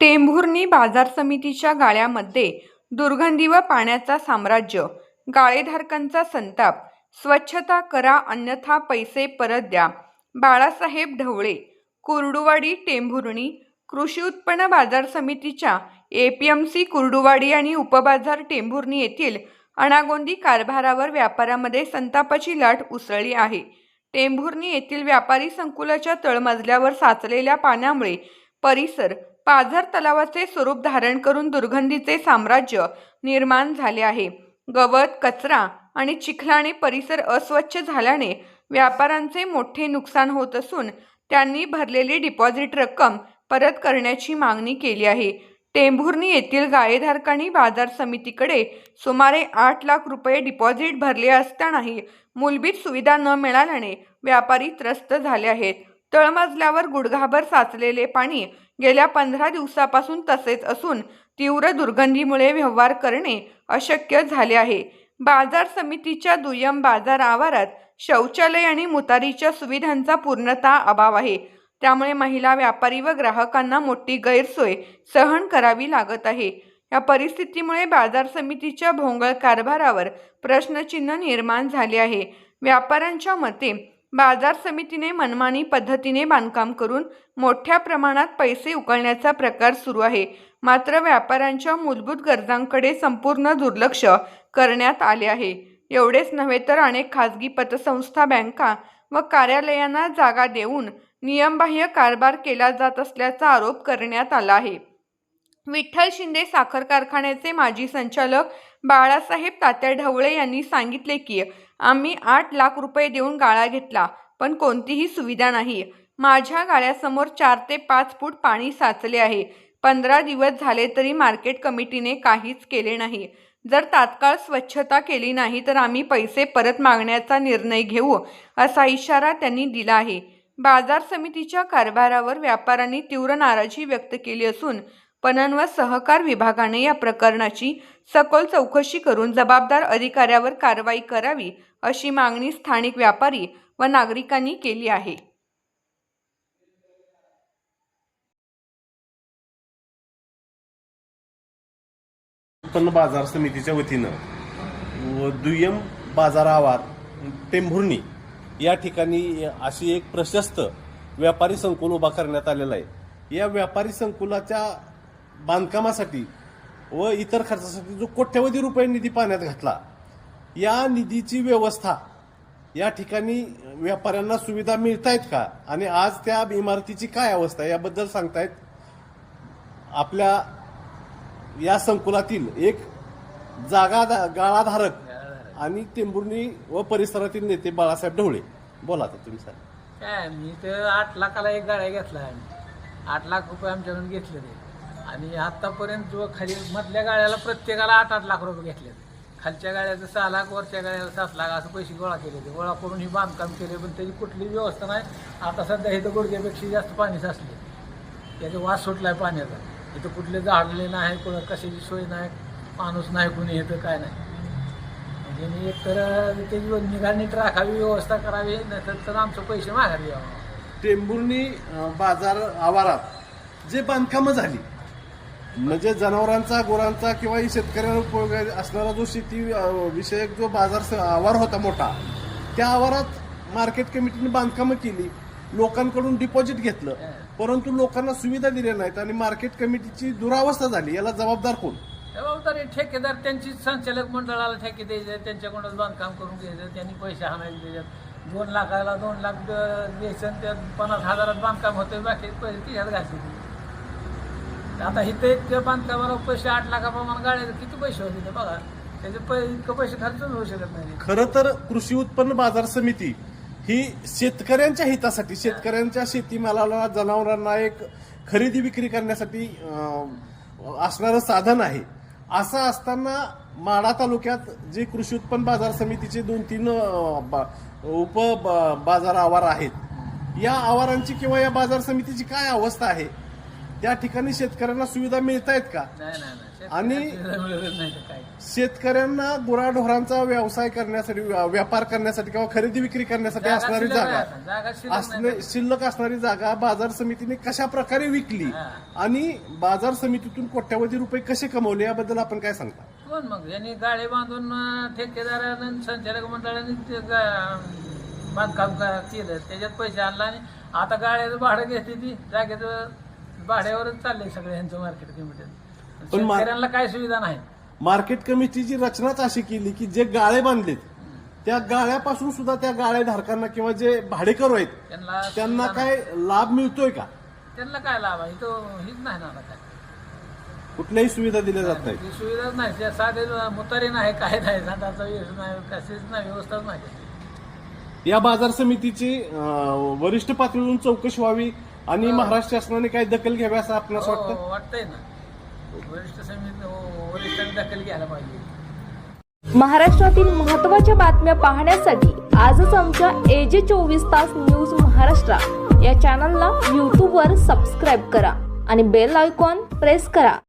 टेंभुर्णी बाजार समितीच्या गाळ्यामध्ये दुर्गंधी व पाण्याचा साम्राज्य गाळेधारकांचा संताप स्वच्छता करा अन्यथा पैसे परत द्या. बाळासाहेब ढवळे कुर्डुवाडी टेंभुर्णी कृषी उत्पन्न बाजार समितीच्या A P M C Kurduwadi आणि उपबाजार टेंभुर्णी येथील अनागोंदी कारभारावर व्यापारामध्ये संतापाची लाट उसळली आहे. टेंभुर्णी येथील व्यापारी संकुलाच्या तळमजल्यावर साचलेल्या पाण्यामुळे परिसर पाझर तलावाचे स्वरूप धारण करून दुर्गंधीचे साम्राज्य निर्माण झाले आहे. गवत कचरा आणि चिखलाने परिसर अस्वच्छ झाल्याने व्यापाऱ्यांचे मोठे नुकसान होत असून त्यांनी भरलेली डिपॉझिट रक्कम परत करण्याची मागणी केली आहे. टेंभुर्णी येथील गाळेधारकांनी बाजार समितीकडे सुमारे आठ लाख रुपये डिपॉझिट भरले असतानाही मूलभूत सुविधा न मिळाल्याने व्यापारी त्रस्त झाले आहेत. तळमजल्यावर गुडघाभर साचलेले पाणी गेल्या पंधरा दिवसापासून तसेच असून तीव्र दुर्गंधीमुळे व्यवहार करणे अशक्य झाले आहे. बाजार समितीच्या दुय्यम बाजार आवारात शौचालय आणि मुतारीच्या सुविधांचा पूर्णतः अभाव आहे. त्यामुळे महिला व्यापारी व ग्राहकांना मोठी गैरसोय सहन करावी लागत आहे. या परिस्थितीमुळे बाजार समितीच्या भोंगळ कारभारावर प्रश्नचिन्ह निर्माण झाले आहे. व्यापाऱ्यांच्या मते बाजार समितीने मनमानी पद्धतीने बांधकाम करून मोठ्या प्रमाणात पैसे उकळण्याचा प्रकार सुरू आहे. मात्र व्यापाऱ्यांच्या मूलभूत गरजांकडे संपूर्ण दुर्लक्ष करण्यात आले आहे. एवढेच नव्हे तर अनेक खाजगी पतसंस्था बँका व कार्यालयांना जागा देऊन नियमबाह्य कारभार केला जात असल्याचा आरोप करण्यात आला आहे. विठ्ठल शिंदे साखर कारखान्याचे माजी संचालक बाळासाहेब तात्या ढवळे यांनी सांगितले की आम्ही आठ लाख रुपये देऊन गाळा घेतला पण कोणतीही सुविधा नाही. माझ्या गाळ्यासमोर चार ते पाच फूट पाणी साचले आहे. पंधरा दिवस झाले तरी मार्केट कमिटीने काहीच केले नाही. जर तात्काळ स्वच्छता केली नाही तर आम्ही पैसे परत मागण्याचा निर्णय घेऊ असा इशारा त्यांनी दिला आहे. बाजार समितीच्या कारभारावर व्यापाऱ्यांनी तीव्र नाराजी व्यक्त केली असून पणन व सहकार विभागाने या प्रकरणाची सखोल चौकशी करून जबाबदार अधिकाऱ्यावर कारवाई करावी अशी मागणी स्थानिक व्यापारी व नागरिकांनी केली आहे. उत्पन्न बाजार समितीच्या वतीनं व दुय्यम बाजार आवार टेंभुर्णी या ठिकाणी अशी एक प्रशस्त व्यापारी संकुल उभा करण्यात आलेला आहे. या व्यापारी संकुलाच्या बांधकामासाठी व इतर खर्चासाठी जो कोट्यवधी रुपये निधी पाण्यात घातला या निधीची व्यवस्था या ठिकाणी व्यापाऱ्यांना सुविधा मिळतायत का? आणि आज त्या इमारतीची काय अवस्था आहे याबद्दल सांगतायत आपल्या या संकुलातील एक जागा गाळाधारक आणि टेंभुर्णी व परिसरातील नेते बाळासाहेब ढवळे. बोला आता तुम्ही सर काय मी तर आठ लाखाला एक गाड्या घेतला आम्ही आठ लाख रुपये आमच्याकडून घेतले ते. आणि आतापर्यंत जो खाली मधल्या गाड्याला प्रत्येकाला आठ आठ लाख रुपये घेतले खालच्या गाड्याचं सहा लाख वरच्या गाड्याला सात लाख असं पैसे गोळा केले ते गोळा करून ही बांधकाम केले पण त्याची कुठलीही व्यवस्था नाही. आता सध्या इथं गुडघ्यापेक्षा जास्त पाणी साचले त्याचा वास आहे पाण्याचा. इथं कुठले झाडले नाही कुणा कशाची सोय नाही माणूस नाही कुणी येतं काय नाही. म्हणजे मी एक तर त्याची निघा नीट राखावी व्यवस्था करावी नसेल तर आमचं पैसे माघारी यावं. बाजार आवारात जे बांधकामं झाली म्हणजे जनावरांचा गुरांचा किंवा शेतकऱ्यांना उपयोग असणारा जो शेती विषयक जो बाजार आवार होता मोठा त्या आवारात मार्केट कमिटीने बांधकामं केली. लोकांकडून डिपॉझिट घेतलं. परंतु लोकांना सुविधा दिल्या नाहीत आणि मार्केट कमिटीची दुरावस्था झाली. याला जबाबदार कोण? जबाबदारी ठेकेदार त्यांची संचालक मंडळाला ठेके द्यायचे त्यांच्याकडूनच बांधकाम करून घ्यायचं त्यांनी पैसे आणायचे त्याच्यात दोन लाखाला दोन लाख द्यायचं आणि त्यात पन्नास हजारात बांधकाम होतं बाकी पैसे तिच्यात घातले आता इथे त्या बांधकामाला पैसे आठ लाखाप्रमाणे गाड्या किती पैसे होते ते बघा. त्याचे पै इतकं पैसे खर्च होऊ शकत नाही. खरं तर कृषी उत्पन्न बाजार समिती ही शेतकऱ्यांच्या हितासाठी शेतकऱ्यांच्या शेतीमालाला जनावरांना एक खरेदी विक्री करण्यासाठी असणारं साधन आहे. असं असताना माडा तालुक्यात जे कृषी उत्पन्न बाजार समितीचे दोन तीन बा- उप बाजार आवार आहेत. या आवारांची किंवा या बाजार समितीची काय अवस्था आहे? त्या ठिकाणी शेतकऱ्यांना सुविधा मिळत आहेत का? नाही नाही नाही. आणि- शेतकऱ्याला मिळतच नाही तर काय? शेतकऱ्यांना गुराढोरांचा व्यवसाय करण्यासाठी व्या- व्यापार करण्यासाठी किंवा खरेदी विक्री करण्यासाठी जागा असणारी शिल्लक जागा शिल्लक नाही. असणे शिल्लक असणारी जागा बाजार समितीने कशा प्रकारे विकली? हा. आणि बाजार समितीतून कोट्यावधी रुपये कसे कमवले? याबद्दल आपण काय सांगता? कोण मग? यांनी गाळे बांधून अं, ठेकेदारानं संचालक मंडळाने ते गा- बांधकाम का- केलं. त्याच्यात पैसे आणला आणि आता गाळ्याचं भाडं घेते ती. जागेचं भाड्यावरच चाललंय सगळं यांचं मार्केट कमिटीत पण मा- शेतकऱ्यांना काय सुविधा नाही मार्केट कमिटीची रचनाच अशी केली की जे गाळे बांधलेत त्या गाळ्यापासून सुद्धा त्या गाळे धारकांना किंवा जे भाडेकरू आहेत त्यांना त्यांना सुविधा काय लाभ मिळतोय का? नाही. त्यांना काय लाभ आहे? तो हीच नाही ना आता काय. कुठल्याही सुविधा दिल्या जात नाहीत. ती सुविधाच नाही. त्या साधे मुतारी नाही काय नाही. व्यवस्था नाही कशीच नाही व्यवस्थाच नाही. या बाजार समितीची अं, वरिष्ठ पातळीवरून चौकशी व्हावी आणि महाराष्ट्र शासनाने काय दखल घ्यावी असं आपणास वाटतं? हो, वाटतंय ना. वरिष्ठ समिती हो, वरिष्ठांनी दखल घ्यायला पाहिजे. महाराष्ट्रातील महत्त्वाच्या बातम्या पाहण्यासाठी आजच आमच्या एजे चोवीस तास न्यूज महाराष्ट्र या चॅनलला यूट्यूबवर सबस्क्राईब करा आणि बेल आयकॉन प्रेस करा.